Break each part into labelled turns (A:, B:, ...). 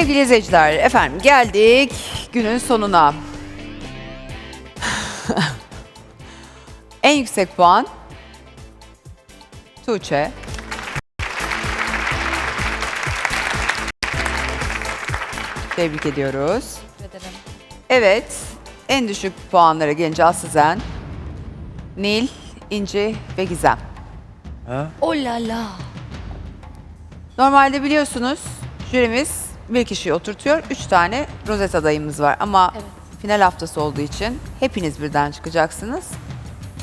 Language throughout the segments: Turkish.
A: Sevgili izleyiciler, efendim geldik günün sonuna. en yüksek puan Tuğçe. Tebrik ediyoruz. Evet, en düşük puanlara gelince Aslızen, Nil, İnci ve Gizem.
B: Oh la la.
A: Normalde biliyorsunuz jürimiz bir kişiyi oturtuyor. Üç tane rozet adayımız var ama final haftası olduğu için hepiniz birden çıkacaksınız.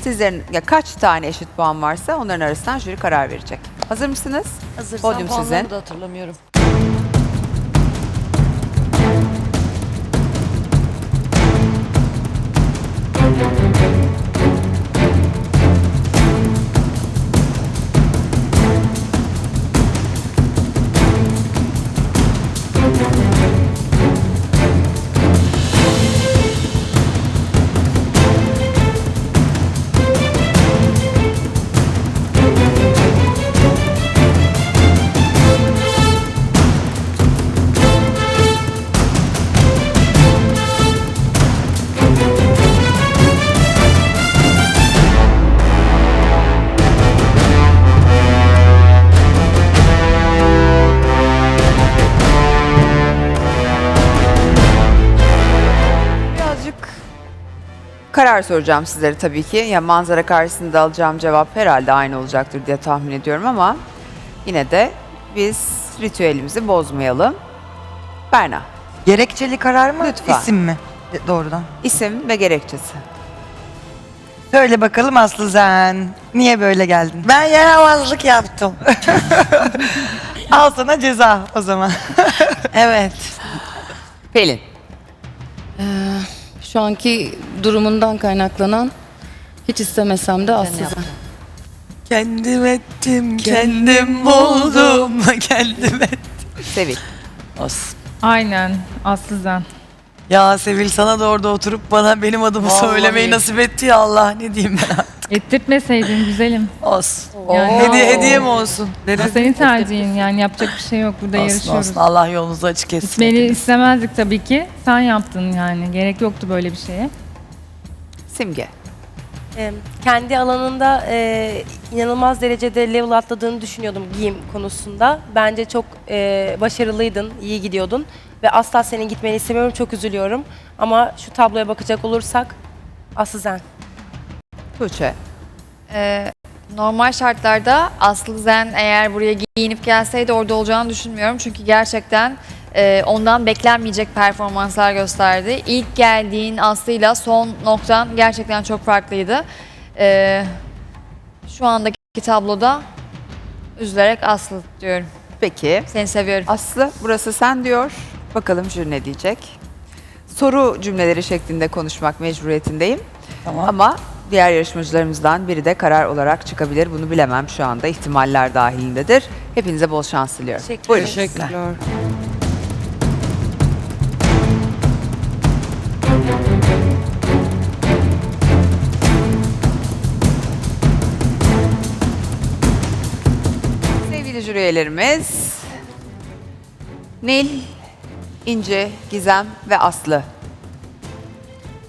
A: Sizlerin ya kaç tane eşit puan varsa onların arasından jüri karar verecek. Hazır mısınız?
B: Hazırsam
A: Podyum
B: puanlarımı
A: sizin.
B: da hatırlamıyorum.
A: Karar soracağım sizlere tabii ki. Ya manzara karşısında alacağım cevap herhalde aynı olacaktır diye tahmin ediyorum ama yine de biz ritüelimizi bozmayalım. Berna,
C: Gerekçeli karar mı?
A: Lütfen.
C: İsim mi? Doğrudan.
A: isim ve gerekçesi.
C: Söyle bakalım Aslı Zen. Niye böyle geldin?
D: Ben yaramazlık yaptım.
C: Al sana ceza o zaman.
D: Evet.
A: Pelin.
B: Şu anki durumundan kaynaklanan hiç istemesem de aslında.
D: Kendim ettim, kendim buldum. kendim ettim.
A: Sevil.
E: Aynen Aslızen.
D: Ya Sevil sana da orada oturup bana benim adımı
A: Vallahi.
D: söylemeyi nasip etti ya Allah ne diyeyim ben.
E: Ettirtmeseydin güzelim.
D: Olsun.
E: Yani
D: Hediye, hediye mi olsun?
E: o senin tercihin yani yapacak bir şey yok burada
D: Olsun,
E: yarışıyoruz.
D: olsun. Allah yolunuzu açık etsin.
E: Gitmeni istemezdik tabii ki. Sen yaptın yani. Gerek yoktu böyle bir şeye.
A: Simge.
F: Ee, kendi alanında e, inanılmaz derecede level atladığını düşünüyordum giyim konusunda. Bence çok e, başarılıydın, iyi gidiyordun ve asla senin gitmeni istemiyorum, çok üzülüyorum. Ama şu tabloya bakacak olursak Aslı Zen.
A: Tuğçe.
G: Ee, normal şartlarda Aslı Zen eğer buraya giyinip gelseydi orada olacağını düşünmüyorum. Çünkü gerçekten e, ondan beklenmeyecek performanslar gösterdi. İlk geldiğin Aslı'yla son noktan gerçekten çok farklıydı. Ee, şu andaki tabloda üzülerek Aslı diyorum.
A: Peki.
G: Seni seviyorum.
A: Aslı burası sen diyor. Bakalım jüri ne diyecek. Soru cümleleri şeklinde konuşmak mecburiyetindeyim.
D: Tamam.
A: Ama diğer yarışmacılarımızdan biri de karar olarak çıkabilir. Bunu bilemem şu anda. ihtimaller dahilindedir. Hepinize bol şans diliyorum.
F: Teşekkür
A: Buyurun.
D: Teşekkürler.
A: Sevgili jüri üyelerimiz Nil, İnci, Gizem ve Aslı.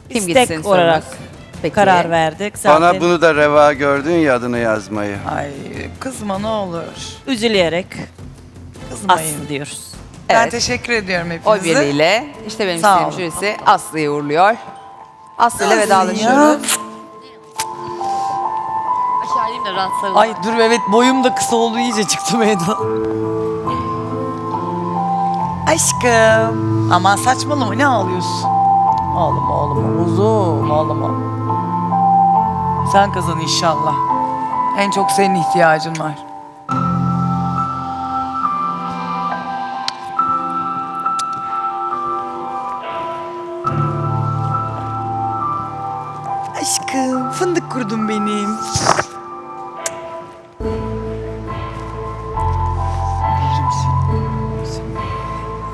A: Kim
H: İstek
A: gitsin
H: olarak
A: sorumuz? Peki.
H: karar verdik. Zaten
I: Bana bunu da reva gördün ya adını yazmayı.
D: Ay kızma ne olur.
H: üzüleyerek
D: Kızmayın.
H: Aslı diyoruz.
C: Ben
A: Evet.
C: teşekkür ediyorum
A: Oy
C: hepinize.
A: birliğiyle işte benim
D: Sağ
A: istediğim
D: olun.
A: jürisi Aslı'yı uğurluyor. Aslı ile vedalaşıyoruz.
B: Aşağı ineyim de rahat sarılın.
D: Ay dur evet boyum da kısa oldu iyice çıktı meydana. Aşkım. Aman saçmalama ne ağlıyorsun? Ağlama ağlama uzun ağlama. Sen kazan inşallah. En çok senin ihtiyacın var. Aşkım fındık kurdum benim.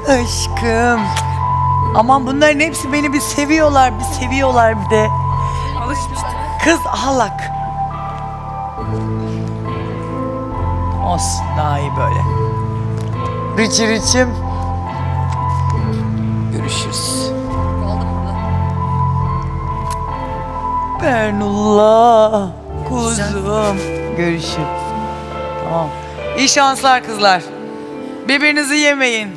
D: Aşkım. Aman bunların hepsi beni bir seviyorlar, bir seviyorlar bir de. Kız ağlak. Olsun daha iyi böyle. Rıçı rıçım. Görüşürüz. Bernullah kuzum. Görüşürüz. Tamam. İyi şanslar kızlar. Birbirinizi yemeyin.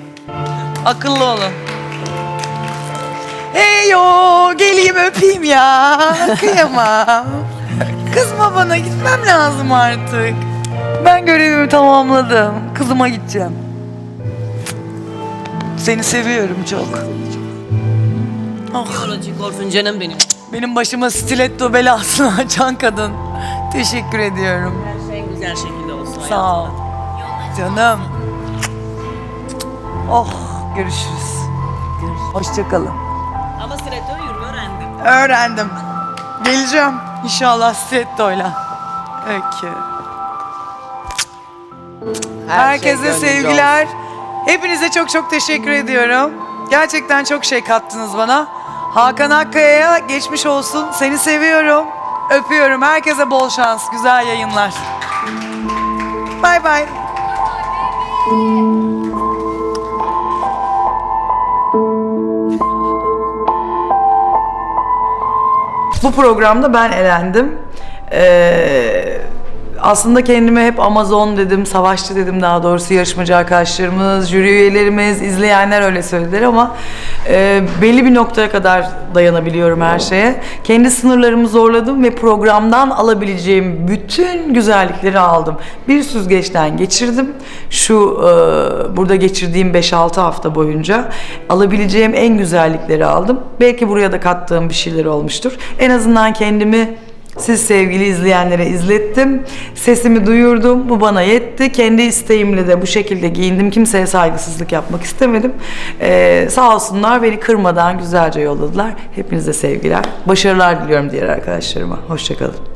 D: Akıllı olun. Hey yo geleyim öpeyim ya. Kıyamam. Kızma bana gitmem lazım artık. Ben görevimi tamamladım. Kızıma gideceğim. Seni seviyorum çok. Oh.
H: Olacak olsun canım benim.
D: Benim başıma stiletto belasını açan kadın. Teşekkür ediyorum.
H: Her şey güzel şekilde olsun.
D: Sağ ol. Canım. Oh görüşürüz. Hoşçakalın.
H: Öğrendim.
D: Geleceğim inşallah stilettoyla. Öykü.
A: Her şey
D: Herkese sevgiler. Hepinize çok çok teşekkür ediyorum. Gerçekten çok şey kattınız bana. Hakan Akkaya'ya geçmiş olsun. Seni seviyorum. Öpüyorum. Herkese bol şans. Güzel yayınlar. Bay bay. Bu programda ben elendim. Ee, aslında kendime hep Amazon dedim, savaşçı dedim daha doğrusu yarışmacı arkadaşlarımız, jüri üyelerimiz, izleyenler öyle söylediler ama e, belli bir noktaya kadar dayanabiliyorum her şeye. Kendi sınırlarımı zorladım ve programdan alabileceğim bütün güzellikleri aldım. Bir süzgeçten geçirdim. Şu e, burada geçirdiğim 5-6 hafta boyunca alabileceğim en güzellikleri aldım. Belki buraya da kattığım bir şeyler olmuştur. En azından kendimi siz sevgili izleyenlere izlettim. Sesimi duyurdum. Bu bana yetti. Kendi isteğimle de bu şekilde giyindim. Kimseye saygısızlık yapmak istemedim. Ee, sağ olsunlar beni kırmadan güzelce yolladılar. Hepinize sevgiler. Başarılar diliyorum diğer arkadaşlarıma. Hoşçakalın.